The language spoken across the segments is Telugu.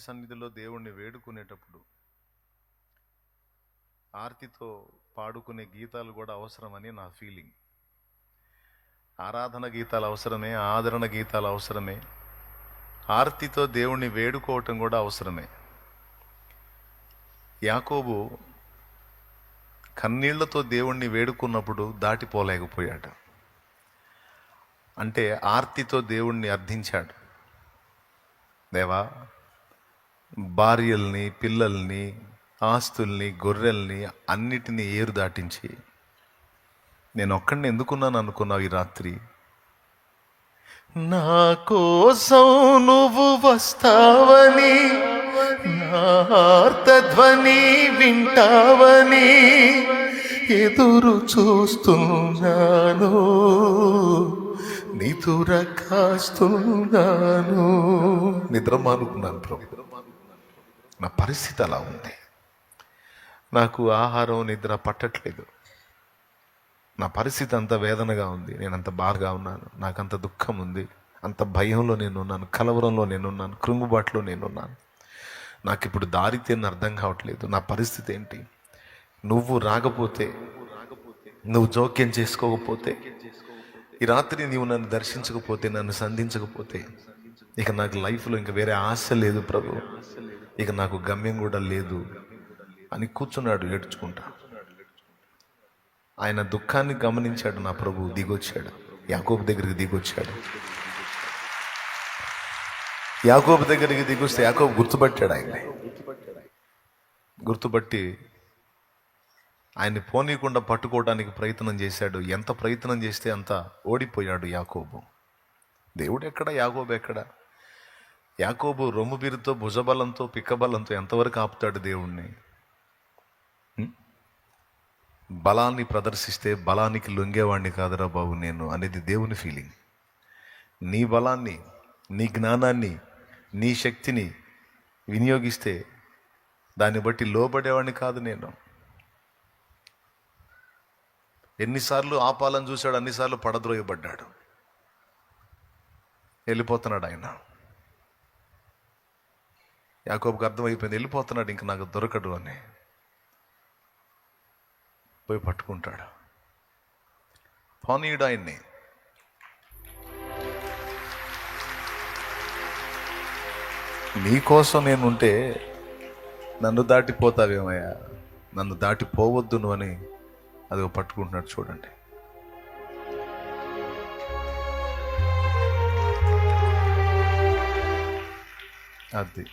దేవుని సన్నిధిలో దేవుణ్ణి వేడుకునేటప్పుడు ఆర్తితో పాడుకునే గీతాలు కూడా అవసరమని నా ఫీలింగ్. ఆరాధన గీతాలు అవసరమే ఆదరణ గీతాలు అవసరమే ఆర్తితో దేవుణ్ణి వేడుకోవటం కూడా అవసరమే. యాకోబు కన్నీళ్ళతో దేవుణ్ణి వేడుకున్నప్పుడు దాటిపోలేకపోయాడు అంటే ఆర్తితో దేవుణ్ణి అర్థించాడు. దేవా భార్యల్ని పిల్లల్ని ఆస్తుల్ని గొర్రెల్ని అన్నిటినీ ఏరు దాటించి నేను ఒక్కడిని ఎందుకున్నాను అనుకున్నావు ఈ రాత్రి? నా కోసం నువ్వు వస్తావని నా వింటావని ఎదురు చూస్తున్నాను నిధుర కాస్తున్నాను. నిద్ర మానుకున్నాను ప్రభు. నా పరిస్థితి అలా ఉంది. నాకు ఆహారం నిద్ర పట్టట్లేదు. నా పరిస్థితి అంత వేదనగా ఉంది. నేను అంత బాధగా ఉన్నాను. నాకంత దుఃఖం ఉంది. అంత భయంలో నేనున్నాను కలవరంలో నేనున్నాను కృంగుబాటులో నేనున్నాను నాకు ఇప్పుడు దారి తీరిన అర్థం కావట్లేదు. నా పరిస్థితి ఏంటి? నువ్వు రాకపోతే నువ్వు జోక్యం చేసుకోకపోతే ఈ రాత్రి నీవు నన్ను దర్శించకపోతే నన్ను సంధించకపోతే ఇక నాకు లైఫ్లో ఇంకా వేరే ఆశ లేదు ప్రభు. ఇక నాకు గమ్యం కూడా లేదు అని కూర్చున్నాడు ఏడ్చుకుంటా. ఆయన దుఃఖాన్ని గమనించాడు నా ప్రభు దిగొచ్చాడు. యాకోబు దగ్గరికి దిగొచ్చాడు. యాకోబు దగ్గరికి దిగొస్తే యాకోబు గుర్తుపట్టాడు ఆయన గుర్తుపట్టి ఆయన్ని పోనీయకుండా పట్టుకోవడానికి ప్రయత్నం చేశాడు. ఎంత ప్రయత్నం చేస్తే అంత ఓడిపోయాడు యాకోబు. దేవుడు ఎక్కడ? యాకోబు ఎక్కడ? యాకోబు రొమ్ము బీరుతో భుజబలంతో పిక్కబలంతో ఎంతవరకు ఆపుతాడు దేవుణ్ణి? బలాన్ని ప్రదర్శిస్తే బలానికి లొంగేవాడిని కాదురా బాబు నేను అనేది దేవుని ఫీలింగ్. నీ బలాన్ని నీ జ్ఞానాన్ని నీ శక్తిని వినియోగిస్తే దాన్ని బట్టి లోబడేవాడిని కాదు నేను. ఎన్నిసార్లు ఆపాలని చూశాడు అన్నిసార్లు పడద్రోయబడ్డాడు. వెళ్ళిపోతున్నాడు ఆయన. యాకోబుకి అర్థమైపోయింది. వెళ్ళిపోతున్నాడు ఇంక నాకు దొరకడు అని. పోయి పట్టుకుంటాడు. పోనీయుడు ఆయన్ని నీకోసం నేనుంటే నన్ను దాటిపోతావేమయ్యా? నన్ను దాటిపోవద్దు నువ్వు అని అది పట్టుకుంటున్నాడు చూడండి. అది.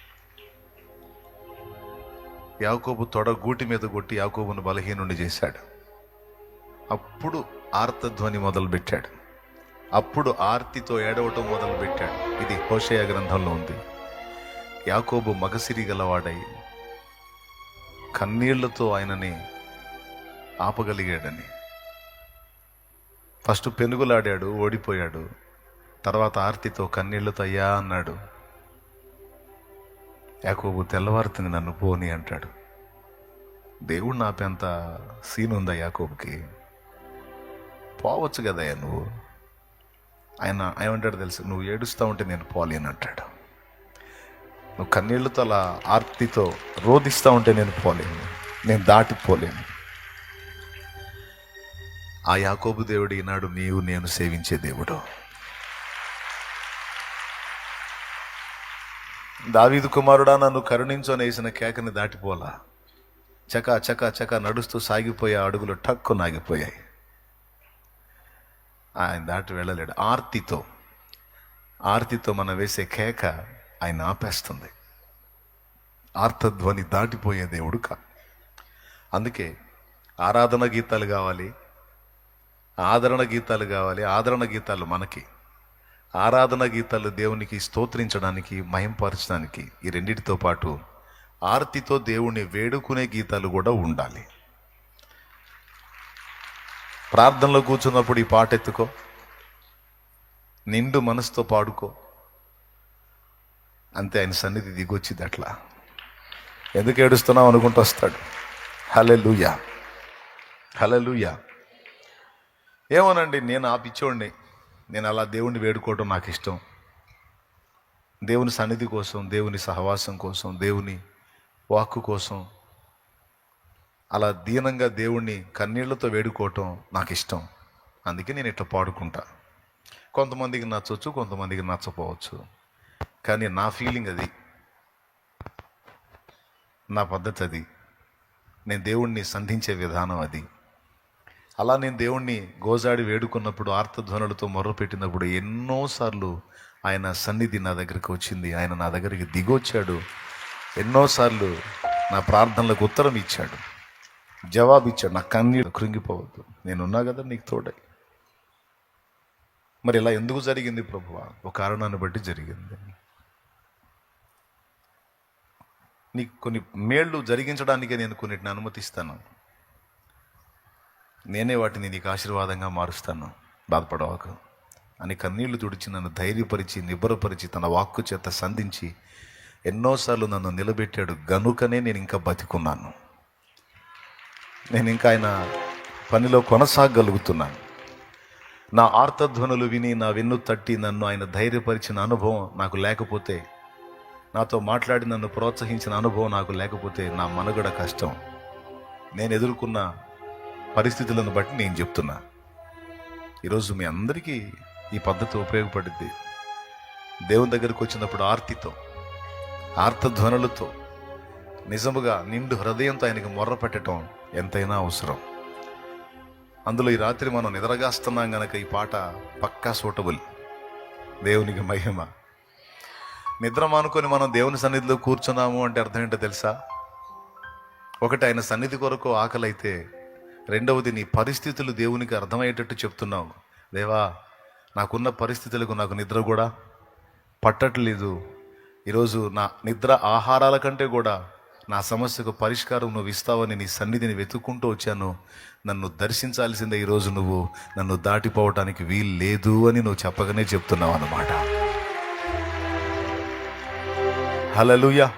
యాకోబు తొడ గూటి మీద కొట్టి యాకోబును బలహీనుండి చేశాడు. అప్పుడు ఆర్తధ్వని మొదలుపెట్టాడు. అప్పుడు ఆర్తితో ఏడవటం మొదలుపెట్టాడు. ఇది హోషయ గ్రంథంలో ఉంది. యాకోబు మగసిరి గలవాడై కన్నీళ్ళతో ఆయనని ఆపగలిగాడని. ఫస్ట్ పెనుగులాడాడు ఓడిపోయాడు. తర్వాత ఆర్తితో కన్నీళ్ళతో అయ్యా అన్నాడు. యాకోబు తెల్లవారుతుంది నన్ను పోని అంటాడు. దేవుడు నాపెంత సీన్ ఉందా యాకోబుకి? పోవచ్చు కదయ్యా నువ్వు. ఆయన ఏమంటాడు తెలుసు నువ్వు ఏడుస్తూ ఉంటే నేను పోలేను అంటాడు. నువ్వు కన్నీళ్ళతో అలా ఆర్తితో రోధిస్తూ ఉంటే నేను పోలేను నేను దాటిపోలేను. ఆ యాకోబు దేవుడు ఈనాడు నీవు నేను సేవించే దేవుడు. దావీదు కుమారుడా నన్ను కరుణించొని వేసిన కేకని దాటిపోలా. చక చక చక నడుస్తూ సాగిపోయే అడుగులు టక్కు నాగిపోయాయి. ఆయన దాటి వెళ్ళలేడు. ఆర్తితో ఆర్తితో మనం వేసే కేక ఆయన ఆపేస్తుంది. ఆర్తధ్వని దాటిపోయే దేవుడు కా. అందుకే ఆరాధన గీతాలు కావాలి ఆదరణ గీతాలు కావాలి ఆదరణ గీతాలు మనకి. ఆరాధన గీతాలు దేవునికి స్తోత్రించడానికి మహింపరచడానికి ఈ రెండిటితో పాటు ఆర్తితో దేవుణ్ణి వేడుకునే గీతాలు కూడా ఉండాలి. ప్రార్థనలో కూర్చున్నప్పుడు ఈ పాట ఎత్తుకో. నిండు మనసుతో పాడుకో. అంతే ఆయన సన్నిధి దిగొచ్చింది అట్లా. ఎందుకు ఏడుస్తున్నావు అనుకుంటూ వస్తాడు. హలే లూయా హలే లూయా ఏమోనండి నేను ఆ పిచ్చోడిని. నేను అలా దేవుణ్ణి వేడుకోవడం నాకు ఇష్టం దేవుని సన్నిధి కోసం దేవుని సహవాసం కోసం దేవుని వాక్కు కోసం అలా దీనంగా దేవుణ్ణి కన్నీళ్ళతో వేడుకోవటం నాకు ఇష్టం అందుకే నేను ఇట్లా పాడుకుంటా. కొంతమందికి నచ్చవచ్చు కొంతమందికి నచ్చపోవచ్చు కానీ నా ఫీలింగ్ అది. నా పద్ధతి అది. నేను దేవుణ్ణి సంధించే విధానం అది. అలా నేను దేవుణ్ణి గోజాడి వేడుకున్నప్పుడు ఆర్తధ్వనులతో మొర్రపెట్టినప్పుడు ఎన్నోసార్లు ఆయన సన్నిధి నా దగ్గరికి వచ్చింది. ఆయన నా దగ్గరికి దిగొచ్చాడు. ఎన్నోసార్లు నా ప్రార్థనలకు ఉత్తరం ఇచ్చాడు. జవాబు ఇచ్చాడు నా కన్నీడు కృంగిపోవద్దు. నేనున్నా కదా నీకు తోడై. మరి ఇలా ఎందుకు జరిగింది ప్రభువా? ఒక కారణాన్ని బట్టి జరిగింది. నీకు కొన్ని మేళ్ళు జరిగించడానికే నేను కొన్నిటిని అనుమతిస్తాను. నేనే వాటిని నీకు ఆశీర్వాదంగా మారుస్తాను. బాధపడవాకు. అని కన్నీళ్ళు తుడిచి నన్ను ధైర్యపరిచి నిబ్బరపరిచి తన వాక్కు చేత సంధించి ఎన్నోసార్లు నన్ను నిలబెట్టాడు. గనుకనే నేను ఇంకా బతికున్నాను. నేను ఇంకా ఆయన పనిలో కొనసాగలుగుతున్నాను. నా ఆర్తధ్వనులు విని నా వెన్ను తట్టి నన్ను ఆయన ధైర్యపరిచిన అనుభవం నాకు లేకపోతే నాతో మాట్లాడి నన్ను ప్రోత్సహించిన అనుభవం నాకు లేకపోతే నా మనుగడ కష్టం. నేను ఎదుర్కొన్న పరిస్థితులను బట్టి నేను చెప్తున్నా. ఈరోజు మీ అందరికీ ఈ పద్ధతి ఉపయోగపడుద్ది. దేవుని దగ్గరికి వచ్చినప్పుడు ఆర్తితో ఆర్తధ్వనులతో నిజముగా నిండు హృదయంతో ఆయనకి మొర్ర పెట్టడం ఎంతైనా అవసరం. అందులో ఈ రాత్రి మనం నిద్రగాస్తున్నాం గనక ఈ పాట పక్కా సూటబుల్. దేవునికి మహిమ. నిద్ర మానుకొని మనం దేవుని సన్నిధిలో కూర్చున్నాము అంటే అర్థం ఏంటో తెలుసా? ఒకటి ఆయన సన్నిధి కొరకు ఆకలి అయితే రెండవది నీ పరిస్థితులు దేవునికి అర్థమయ్యేటట్టు చెప్తున్నావు. దేవా నాకున్న పరిస్థితులకు నాకు నిద్ర కూడా పట్టట్లేదు. ఈరోజు నా నిద్ర ఆహారాల కంటే కూడా నా సమస్యకు పరిష్కారం నువ్వు ఇస్తావని నీ సన్నిధిని వెతుక్కుంటూ వచ్చాను. నన్ను దర్శించాల్సిందే ఈరోజు నువ్వు. నన్ను దాటిపోవటానికి వీలు లేదు అని నువ్వు చెప్పగానే చెప్తున్నావు అన్నమాట. హలలుయా